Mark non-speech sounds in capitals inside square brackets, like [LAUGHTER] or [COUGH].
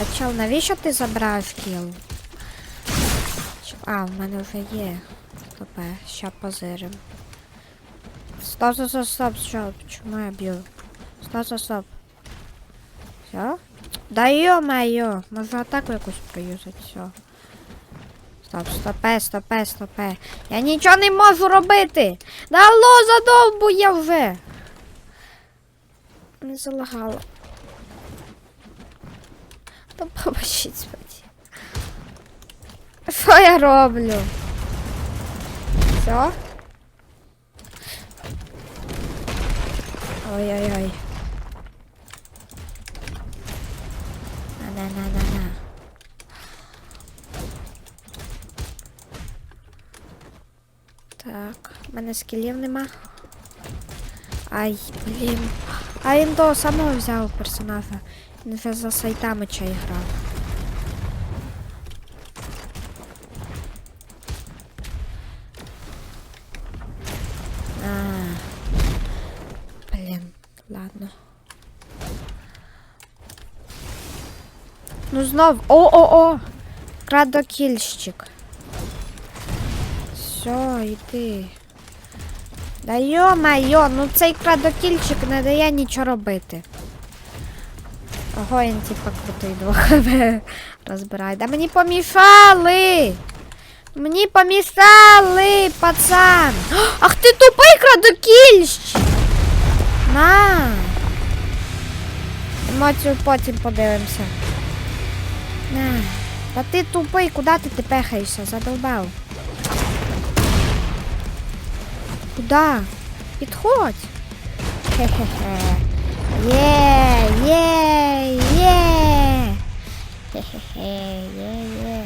А чел, навіщо ти забрав кіл? А, в мене вже є. Стопе, ща позирим. Стоп, стоп, стоп, стоп, стоп. Чому я б'ю? Стоп, стоп, стоп. Все? Да ё-моё, можу атаку якусь проюзати, все. Стоп, стопе, стопе, стопе. Я нічого не можу робити! Да алло, задовбує вже! Не залагало. Та побачіть спаді. Що я роблю? Все? Ой-ой-ой. На-на-на-на-на. Так, в мене скілів нема. Ай, блін. А він того самого взяв персонажа. Він вже за сайтами чай грав. А. Блін, ладно. Ну знов. О-о-о! Крадокільщик. Все, йди. Да йо-майо, ну цей крадокільчик не дає нічого робити. Ого, він типа крутий двох [LAUGHS] розбирає. Да мені помішали! Мені помішали, пацан! [GASPS] Ах ти тупий крадокільщик! На! Емоцію потім подивимося. На. Та ти тупий, куди ти ти пехаєшся? Задолбав. Куда? Підходь. Хе-хе-хе. Є, є, є. Хе-хе-хе, є, є.